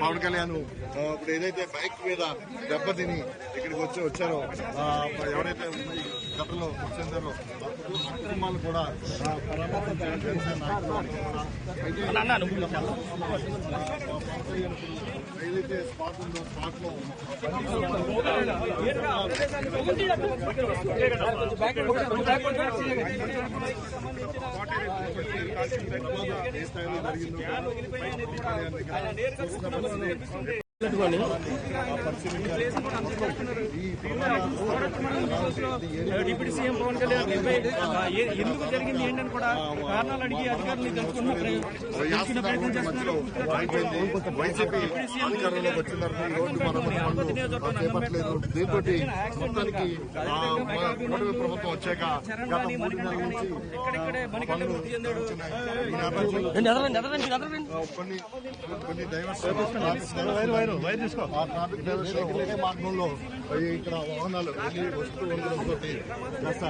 పవన్ కళ్యాణ్ ఇప్పుడు ఏదైతే బైక్ మీద దెబ్బతిని ఇక్కడికి వచ్చి వచ్చారో ఆ, ఎవరైతే గతంలో చెందారో ఆ కుటుంబాలు కూడా ఏదైతే స్పాట్ ఉందో స్పాట్లో ఏ స్థాయిలో జరిగిందో డిప్యూటీ సీఎం పవన్ కళ్యాణ్ ఎందుకు జరిగింది ఏంటని కూడా కారణాలు అడిగి అధికారులు తెలుసుకున్న ప్ర- తెలుసుకునే ప్రయత్నం చేస్తున్నారు. దీంతో మొత్తానికి కూటమి ప్రభుత్వం వచ్చాక గత మూడు నెలల నుంచి ఇక్కడిక్కడే మణికంఠ మృతి చెందాడు ఈ నేపథ్యంలో ఆ, కొన్ని కొన్ని డైవర్షన్ ఆ ట్రాఫిక్ డైవర్షన్ ఒకే మార్గంలో ఈ ఇక్కడ వాహనాలు వెళ్ళి That's